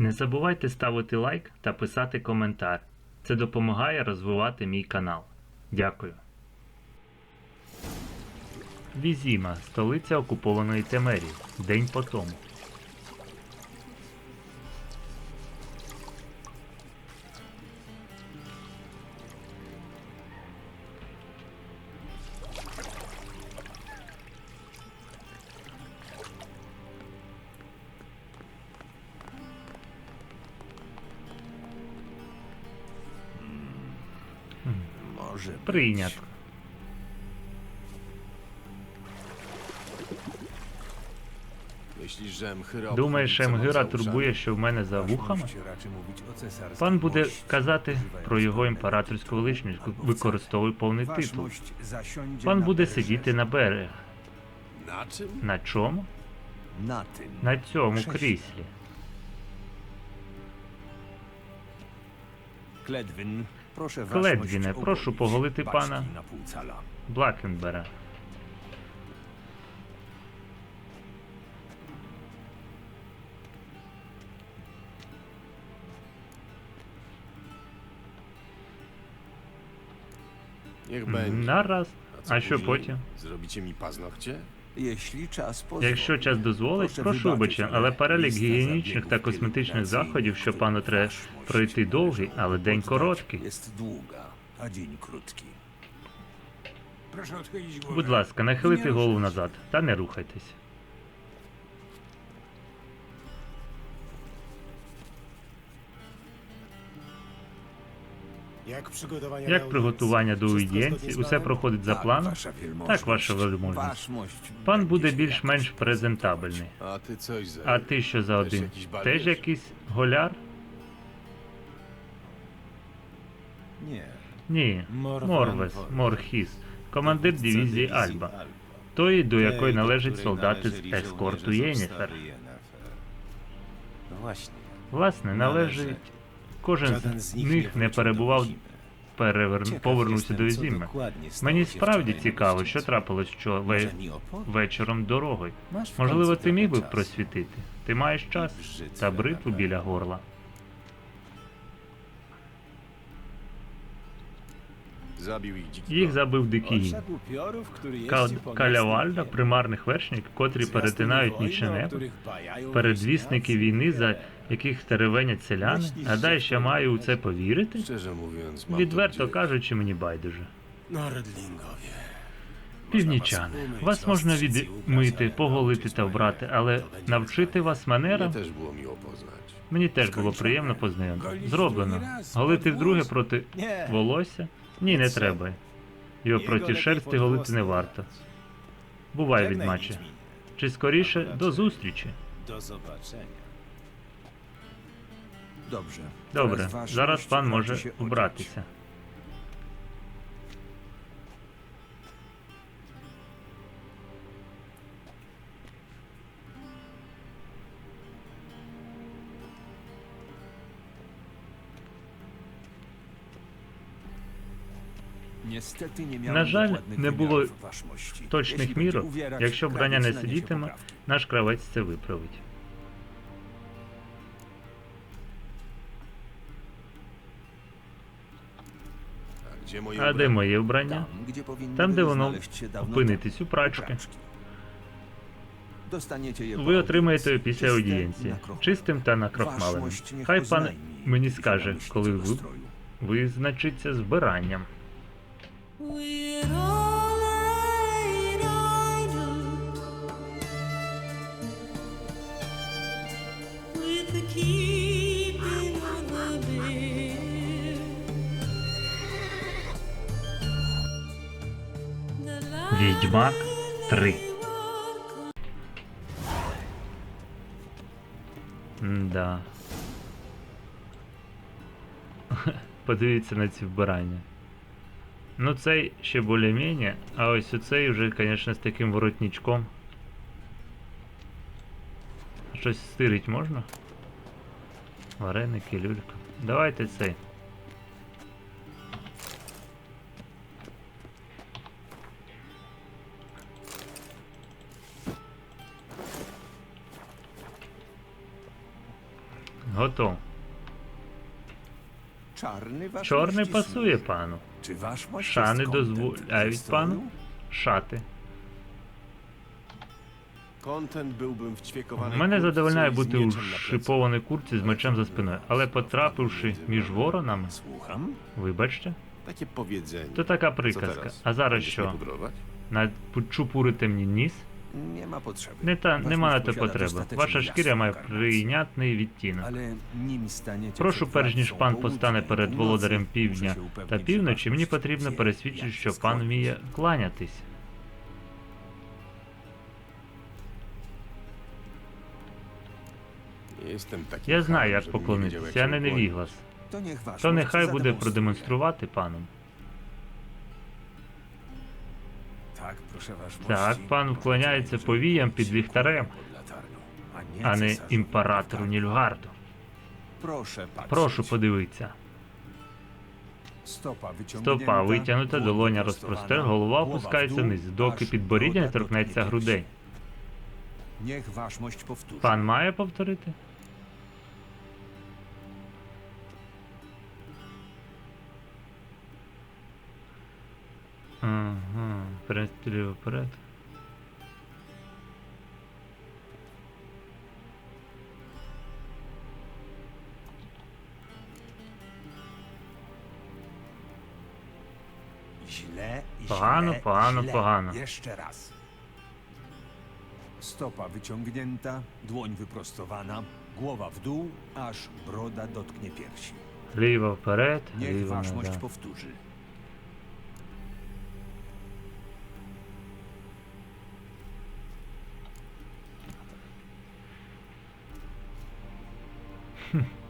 Не забувайте ставити лайк та писати коментар. Це допомагає розвивати мій канал. Дякую. Візіма, столиця окупованої Темерії. День по тому. Mchyra Думаєш, Емгира турбує, що в мене за вухами? Пан буде казати про його імператорську величність, використовує повний титул. Пан буде сидіти на берег. На чому? На цьому Кріслі. Кледвіне, прошу поголити пана. Блакенбера. Niech będzie. Нараз. co А що потім? Zrobicie mi paznokcie? Якщо час дозволить, прошу вибачення, але перелік гігієнічних та косметичних заходів, що пану треба пройти довгий, але день короткий. Будь ласка, нахилити голову назад та не рухайтесь. Jak przygotowania Як приготування до z усе проходить за планом? Так, ваша велможність. Waszmość Пан буде більш-менш презентабельний. А ти що за один? Теж якийсь голяр? Ні. Морвес, Морхіс, командир дивізії Альба, тої, до якої належать солдати з ескорту Єніфер. Власне, належить. Кожен з них не перебував, Wizimy. перевер... Повернувся до Ізіми. Мені справді цікаво, що трапилось що ве... Вечором дорогою. Можливо, ти міг би просвітити. Ти маєш час та бритву біля горла. Їх забив дикий Кал... Калявальда, примарних вершників, котрі перетинають нічне передвісники війни, за яких теревенять селяни. Гадаєш, я маю у це повірити? Відверто кажучи, мені байдуже. Північани, вас можна відмити, поголити та вбрати, але навчити вас манерам poznać. мені теж було приємно познайомитися. Зроблено. Голити вдруге проти волосся? Ні, не треба. Його проти шерсти голити не варто. Бувай, відмаче. Чи скоріше до зустрічі. Do zobaczenia. Dobrze. Добре, Teraz зараз пан може się odziać. убратися. Niestety nie miałem На жаль, dokładnych не було wymiarów waszmości. точних Jeśli będzie мірок. uwierać, Якщо вбрання не naniesie сидітиме, poprawki. наш кравець це виправить. А де моє вбрання? Там, де воно опинитись у прачки. Ви отримаєте після аудієнції, чистим та niech Хай пан мені скаже, коли ви визначиться з вбиранням. With all the Відьмак 3. Да. Подивіться на ці вбирання. Ну цей ще більш-менш, а ось оцей вже, звісно, з таким воротничком. Щось стирить можна? Вареники, люлька. Давайте цей. Готов. Чорний пасує пану. Ze stronu? пану шати. Мене задовольняє бути у шипованій курці з мечем за спиною, але потрапивши між воронами, вибачте, то така приказка. А зараз що? Начупурити мені ніс? Ma potrzeby. Не та нема на те потреби. Ваша шкіря має прийнятний відтінок. Staniecie Прошу, перш ніж пан постане перед володарем півдня та півночі, мені потрібно пересвідчити, що пан вміє кланятись. Я знаю, як поклонитись, я не невіглас. То нехай буде продемонструвати паном. Так, пан вклоняється повіям під ліхтарем, а не імператору. Нільгарду. Прошу подивитися. Стопа витягнута, долоня розпростер, голова опускається вниз, доки підборіддя не торкнеться грудей. Пан має повторити? Ага, перестрілюю вперед. Źle i Pogano, źle, pogano, źle. pogano. Jeszcze raz. Stopa wyciągnięta, dłoń wyprostowana, głowa w dół, aż broda dotknie piersi. Ліво вперед, Niech ліво wasz mość назад. powtórzy.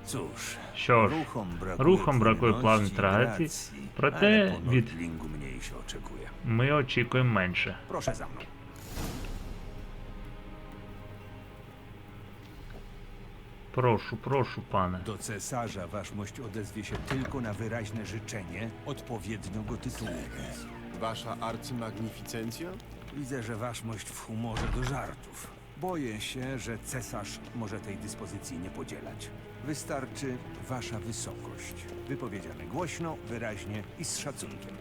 Cóż, Що ж, ruchom brakuje, рухом бракує płynności плавної i трагації, gracji, проте ale po від- Nordlingu mniej się oczekuje. ми очікуємо менше. Proszę za mną. Прошу, прошу, пане. Do cesarza waszmość odezwie się tylko na wyraźne życzenie odpowiednio go tytułując. Wasza arcymagnificencja? Widzę, że waszmość w humorze do żartów. Boję się, że cesarz może tej dyspozycji nie podzielać. Wystarczy wasza wysokość. Wypowiedziane głośno, wyraźnie i z szacunkiem.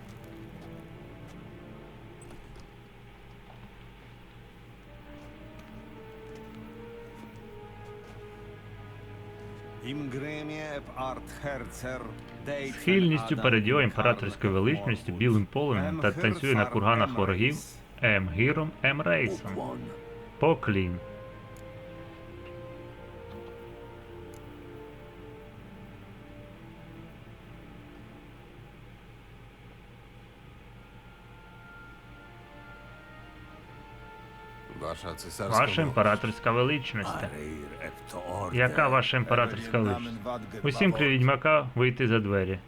Схильністю перед його імператорською величністю білим полум'ям та танцює на курганах ворогів М. Гіром М. Рейсом. Cesarska Ваша імператорська величність. Яка ваша імператорська величність? Усім при відьмака вийти за двері.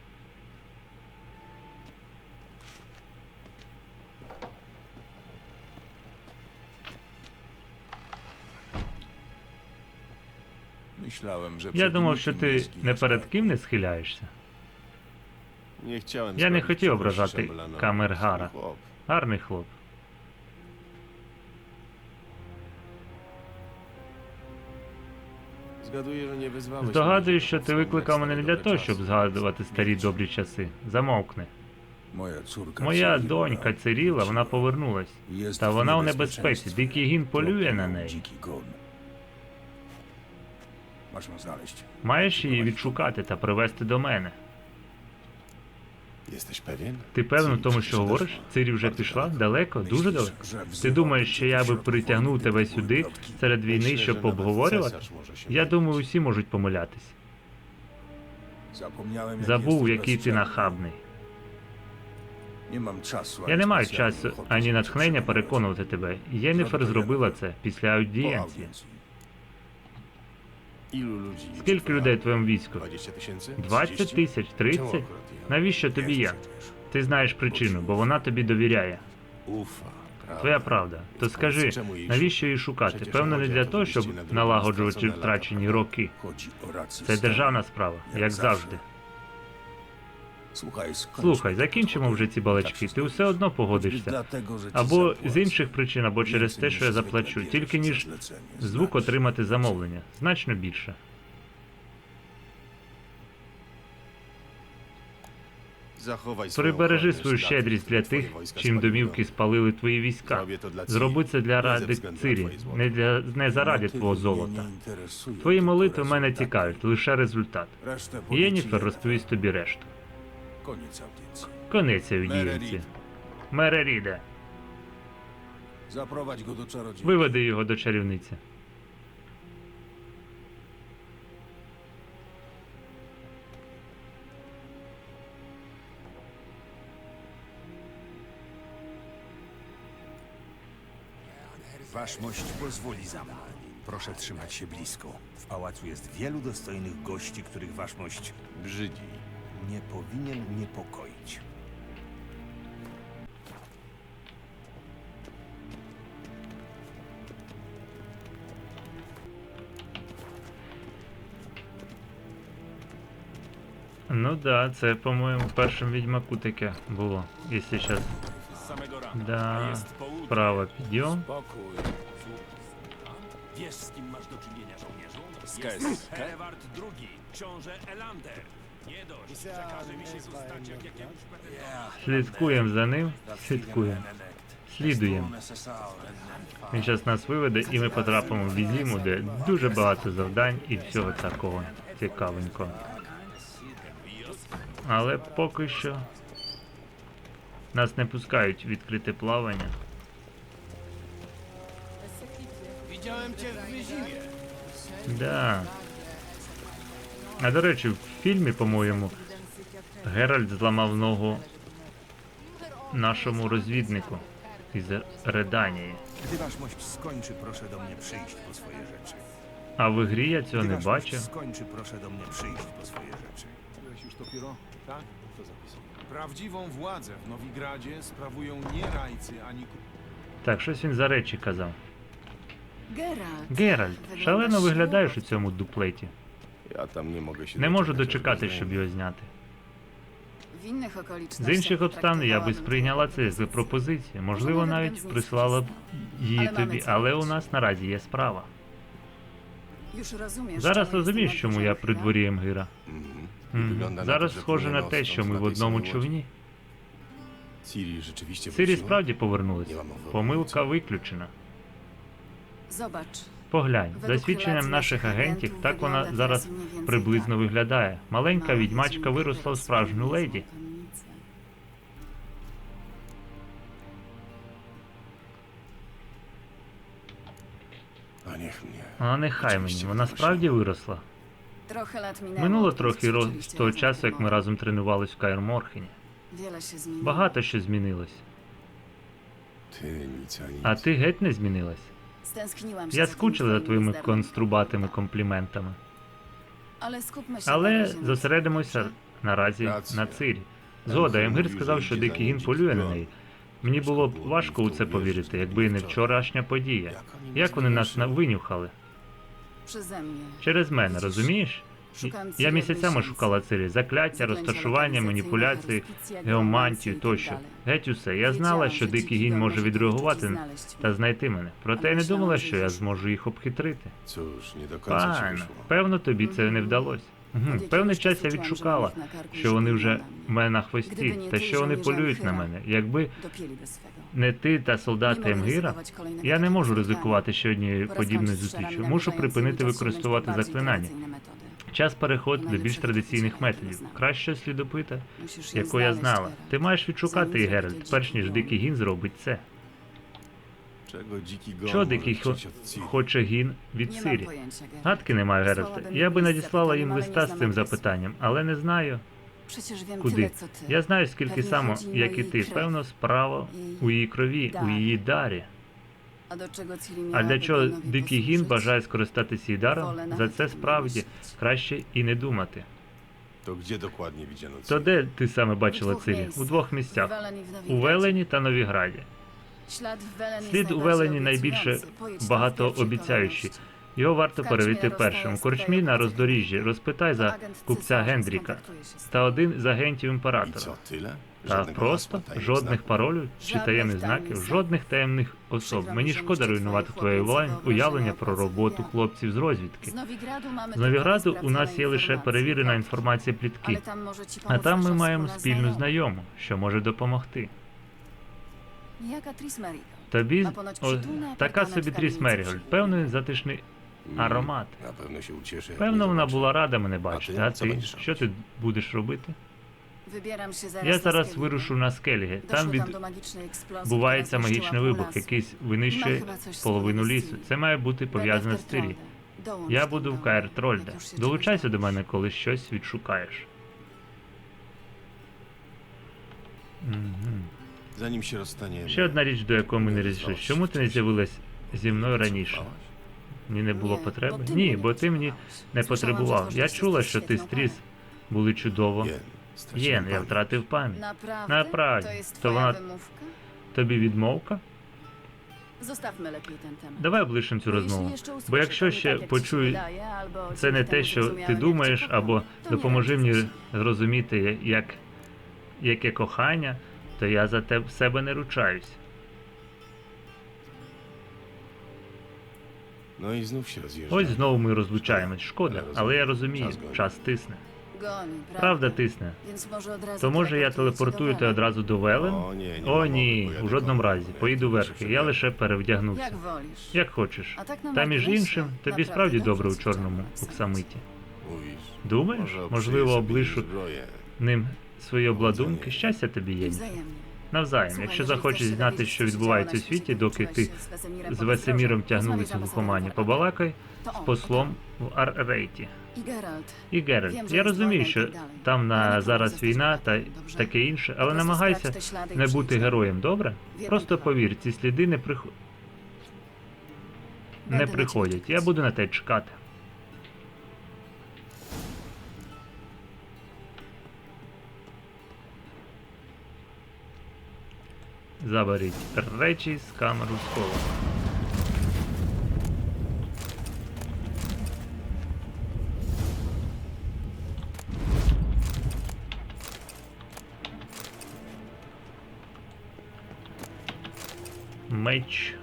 Myślałem, że Я przed думав, nikim що ти не перед ким не схиляєшся. Nie chciałem Я не sprawić хотів ображати. Камергара. Chłop. Гарний хлоп. Zgaduję, że nie wezwałeś Здогадуюсь, що ти викликав мене не для того, щоб згадувати старі добрі часи. Замовкни. Моя донька Циріла, вона повернулась. jest Та вона у niebezpieczeństwie. небезпеці. Дикий гін полює на неї. Dziki gon. Ją znaleźć. Маєш її відшукати та привезти до мене. Ти певен в тому, що говориш? Цирі вже пішла? Далеко? Дуже далеко? Ти думаєш, що я би притягнув тебе сюди серед війни, щоб обговорювати? Я думаю, усі можуть помилятись. Забув, який ти нахабний. Я не маю часу ані натхнення переконувати тебе. Єніфер зробила це після аудієнції. Скільки людей в твоєму війську? 20 tysięcy? 20 30? тисяч, 30? Навіщо тобі я? Ти знаєш причину, бо вона тобі довіряє. Твоя правда. То скажи, навіщо її шукати? Певно, не для того, щоб налагоджувати втрачені роки. Це державна справа, як завжди. Слухай, Слухай, закінчимо вже ці балачки, ти все одно погодишся. Або з інших причин, або через те, що я заплачу, тільки ніж звук отримати замовлення. Значно більше. Прибережи свою щедрість для тих, чим домівки спалили твої війська. Зроби це для ради Цирі, не для не заради твого золота. Твої молитви мене цікавлять, лише результат. Єніфер розповість тобі решту. Koniec audiencji. Конець аудієнці. Мерерід. Мереріде, Zaprowadź go do czarodziejki. виведи його до чарівниці. Waszmość pozwoli za mną. Proszę trzymać się blisko. W pałacu jest wielu dostojnych gości, których waszmość Brzydzi. Nie powinien niepokoić. Ну да, це, по-моєму, в першому відьмаку таке було. Якщо зараз. Z samego rana. Да. Jest. Вправо підйом. Wiesz, z kim masz do czynienia, żołnierzu? Skes. Herwart II, książę Elander. Слідкуємо за ним. Слідкуємо. Слідуємо. Він зараз нас виведе і ми потрапимо в Візіму, де дуже багато завдань і всього такого цікавенького. Але поки що нас не пускають відкрите плавання. Да. А до речі, в фільмі, по-моєму, Геральт зламав ногу нашому розвіднику із Реданії. Gdy waszmość skończy, proszę do mnie przyjść po swoje rzeczy. А в ігрі я цього Gdy не waszmość бачив. skończy, proszę do mnie przyjść po swoje rzeczy. Byłeś już dopiero? Tak? To zapisuję. Prawdziwą władzę w Nowigradzie sprawują nie rajcy ani Так, щось він за речі казав. Геральт, шалено виглядаєш у цьому дуплеті. Ja tam nie mogę się Не можу дочекати, щоб його зняти. З інших обставин я би сприйняла це за propozycję. пропозицію. Можливо, навіть прислала б її тобі, але у нас наразі є справа. Зараз розумієш, чому я при дворі Емгира. Мгм. Зараз схоже на те, що ми в одному човні. Сирі справді o Помилка виключена. Zobacz, Поглянь, за свідченням наших агентів, так вона зараз приблизно виглядає. Маленька відьмачка виросла в справжню леді. А нехай мені, вона справді виросла. Минуло трохи ро- з того часу, як ми разом тренувались в Каєр Морхені. Wiele się zmieniło. Багато що змінилось. А ти геть не змінилась. Я скучила за твоїми конструбатими компліментами. Але зосередимося наразі на Цирі. Згода, Емгир сказав, що Дикий Гін полює на неї. Мені було б важко у це повірити, якби не вчорашня подія. Як вони нас винюхали? Через мене, розумієш? Я місяцями шукала Цирі. Закляття, розташування, маніпуляції, геомантію тощо. Геть усе. Я знала, що Дикий dziki Гін Gon може відреагувати та знайти мене. Проте я не думала, що я зможу їх обхитрити. Пане, певно, тобі це не вдалося. Od Певний час я відшукала, що вони вже в мене на хвості, та що вони полюють на мене. Якби не ти та солдати Емгіра, я не можу ризикувати ще однією подібною зустрічю. Мушу припинити використовувати заклинання. Час переходити до більш традиційних методів. Краще слідопита, яку я знала. Ти маєш відшукати її, Геральт, перш ніж дикий гін зробить це. Що дикий хо- хоче гін від Сирі? Гадки немає, Геральт. Wysłałabym Я би надіслала їм листа з цим запитанням, але не знаю куди. Я знаю, скільки само, як і ти. Певно, справа у її крові, у її дарі. A do czego Ciri А для чого Gonowi дикий гін posłużyć? бажає скористатися її даром, за це справді краще і не думати. To gdzie dokładnie widziano То де ти саме бачила Цирі? У двох місцях. У Велені та Новіграді. Слід у Велені найбільше багатообіцяючий. Його варто перевірити першим. У корчмі на роздоріжжі. Розпитай за купця Гендріка та один з агентів імператора. Та просто жодних паролів чи таємних знаків, жодних таємних особ. Мені шкода руйнувати твоє уявлення- про роботу хлопців з розвідки. З Новіграду у нас є лише перевірена інформація плітки, а там ми маємо спільну знайому, що може допомогти. Тобі о, така собі Тріс Мерігольд, певний затишний аромат. Певно, вона була рада мене бачити. А ти? що ти будеш робити? Wybieram się zaraz Я зараз вирушу на скеліги. Там від бувається магічний вибух, якийсь винищує половину лісу. Це має бути пов'язане з. Dołącz Я буду в mnie, Трольда. Долучайся до мене, коли щось відшукаєш. Мгм. Zanim się rozstaniemy. Ще одна річ, до якої ми не рішили. Чому ти не з'явилась зі мною раніше? Мені не було потреби? Ні, бо ти мені не потребував. Я чула, що ти стріс були чудово. Єн, я втратив пам'ять. Jest To twoja ona- wymówka? Тобі відмовка? Давай облишимо цю розмову. Бо якщо ще почую, це не те, що ти думаєш, або допоможи мені зрозуміти, як, яке кохання, то я за те в себе не ручаюсь. Ось знову ми розлучаємось. Шкода, але я розумію, час тисне. Правда тисне. То може я телепортую тебе Welen? одразу до Велен? О ні, у жодному разі. Поїду верхи, я лише перевдягнуся. Як хочеш. Та між іншим, тобі справді добре у чорному оксамиті. Думаєш, можливо, облишу ним свої обладунки. Щастя тобі є. Навзаєм, якщо захочеш знати, що відбувається у світі, доки ти з Весеміром тягнулися в z побалакай з послом в Ар-Рейті. І Геральт, я розумію, що там на зараз війна та таке інше, але намагайся не бути героєм, добре? Просто повір, ці сліди не прих... не приходять. Я буду на те чекати. Заберіть речі з камеру схову. Меч.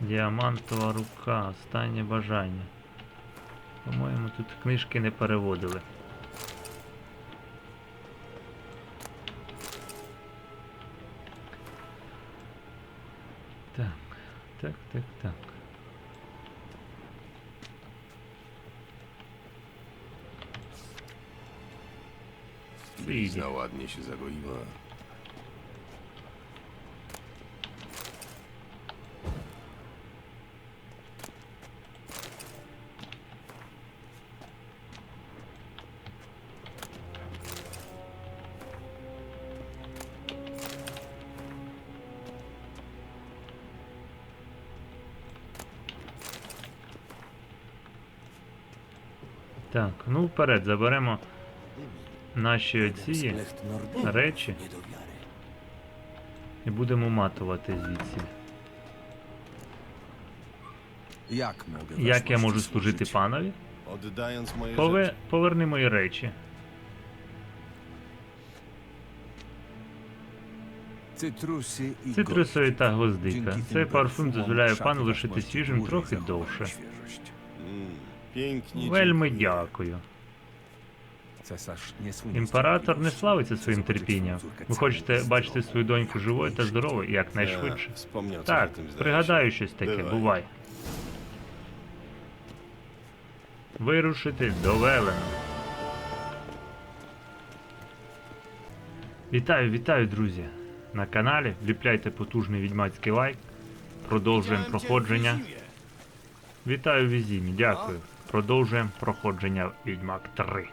Діамантова рука. Останнє бажання. По-моєму, тут книжки не переводили. Так, так, так, так. Blizna ładnie się Так, ну вперед, заберемо наші оці речі і будемо матувати звідси. Як я можу служити панові? Пове... Поверни мої речі. Цитрусові та гвоздика. Цей парфум дозволяє пану лишити свіжим трохи довше. Pięknie Вельми dziękuję. дякую. Cesarz nie słynie Імператор не славиться своїм терпінням. Ви хочете бачити свою доньку живою та здоровою Ja якнайшвидше. Wspomniał coś Так, o tym zdaje пригадаю щось таке. Бувай. Бувай. Вирушити до Велена. Вітаю, вітаю, друзі! На каналі. Вліпляйте потужний відьмацький лайк. Продовжуємо проходження. Вітаю Візімі, дякую. Продовжуємо проходження Відьмак 3.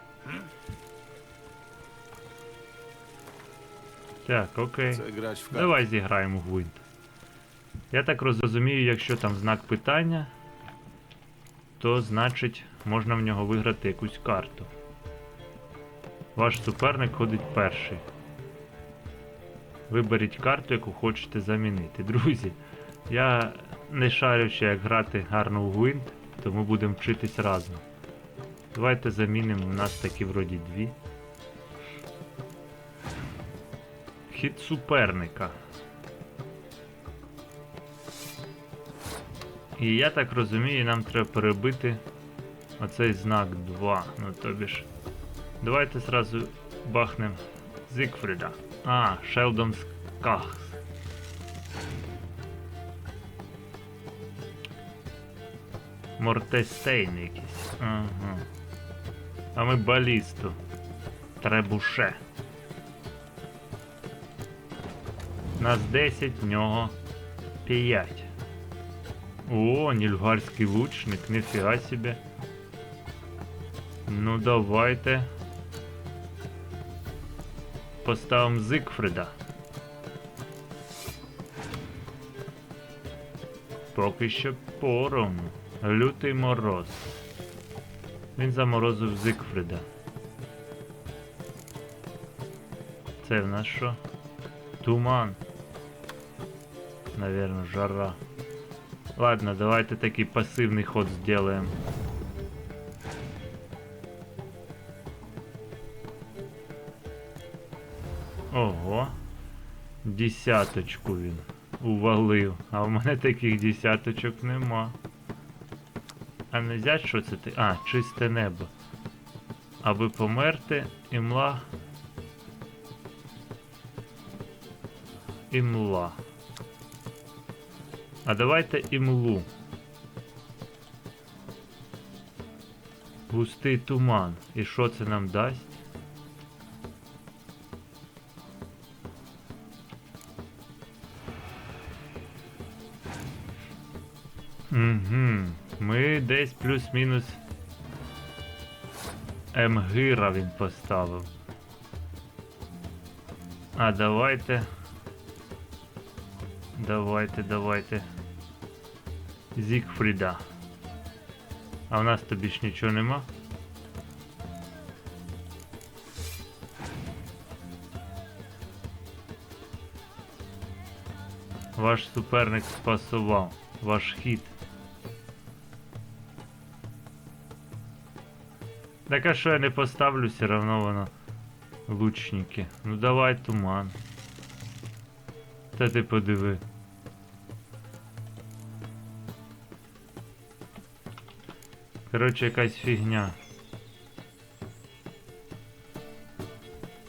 Так, окей. Давай зіграємо в Гвинт. Я так розумію, якщо там знак питання, то значить можна в нього виграти якусь карту. Ваш суперник ходить перший. Виберіть карту, яку хочете замінити. Друзі, я не шарю ще як грати гарно в Гвинт, тому будемо вчитись разом. Давайте замінимо. У нас такі вроді дві. Хід суперника. І я так розумію, нам треба перебити оцей знак 2. Ну тобі ж. Давайте зразу бахнем Зігфріда. А, Шелдон Скахс. Мортестейн якийсь. Ага. А ми балісту. Требуше. Нас 10, в нього 5. О, нільфгальський лучник, ніфіга собі. Ну давайте. Поставимо Зигфрида. Поки що пором. Лютий мороз. Він заморозив Зигфрида. Це в нас що? Туман. Наверно, жара. Ладно, давайте такий пасивний ход сделаем. Ого. Десяточку він увалив. А в мене таких десяточок нема. А не взять, що це ти? А, чисте небо. Аби померти, імла. Імла. А давайте імлу. Густий туман. І що це нам дасть? Угу. Ми десь плюс-мінус Емгира він поставив. А давайте. Давайте, давайте. Зігфріда. А в нас тобі ж нічого нема? Ваш суперник спасував. Ваш хід. Так а що я не поставлю, все равно воно лучники. Ну давай туман. Та ти подиви. Коротше, якась фігня.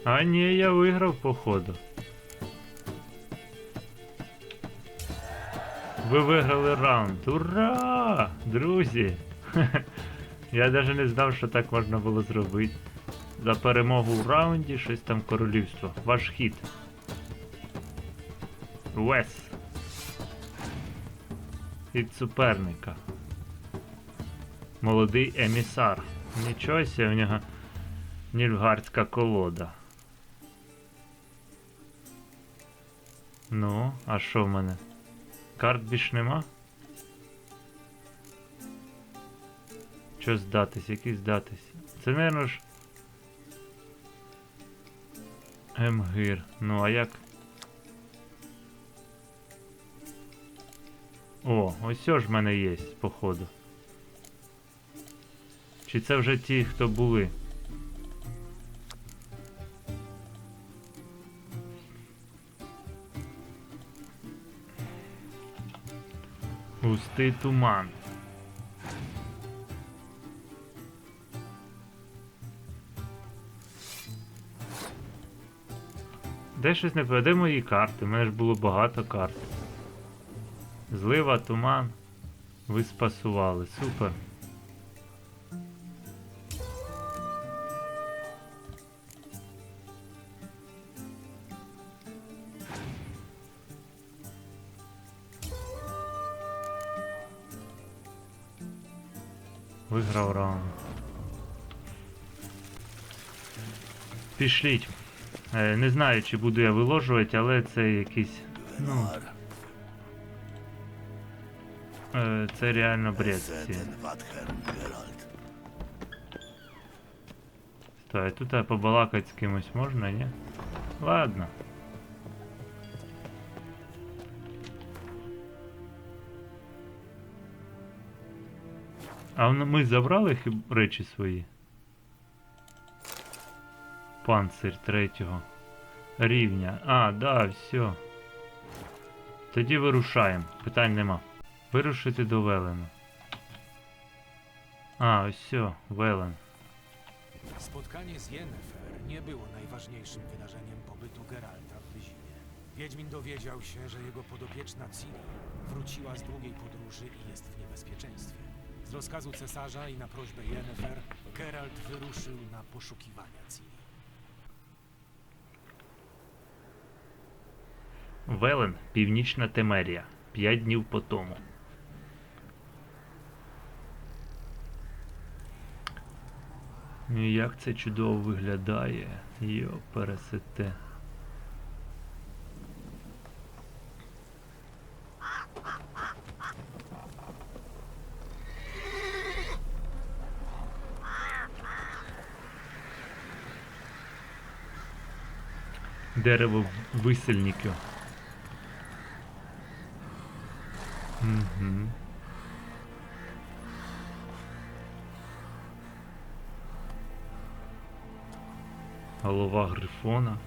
А ні, я виграв походу. Ви виграли раунд. Ура! Друзі! Я навіть не знав, що так можна було зробити. За перемогу в раунді щось там королівство. Ваш хід. Вес. Від суперника. Молодий емісар. Нічого себе, в нього нільфгардська колода. Ну, а що в мене? Карт більш нема? Що здатись, які здатись? Це, наверно ж. Емгир. Ну, а як? О, ось ж в мене є, походу. Чи це вже ті, хто були? Густий туман. Де щось не поведе мої карти, у мене ж було багато карт. Злива, туман. Ви спасували. Супер. Виграв раунд. Пішліть. Е, не знаю, чи буду я виложувати, але це якийсь. Ну. Е, це реально бред. всі. Стой, тут а, побалакати з кимось можна, ні? Ладно. А ми забрали речі свої? Панцир третього рівня. А, да, все. Тоді вирушаємо. Питань нема. Вирушити до Велена. А, ось все, Велен. Spotkanie z Yennefer nie było najważniejszym wydarzeniem pobytu Geralta w Wyzimie. Wiedźmin dowiedział się, że jego podopieczna Ciri wróciła z długiej podróży i jest w niebezpieczeństwie. Z rozkazu cesarza i na prośbę Yennefer, Geralt wyruszył na poszukiwania Ciri. Велен, Північна Темерія. П'ять днів по тому. Як це чудово виглядає. Йо, пересете. Дерево висельників. Грифона.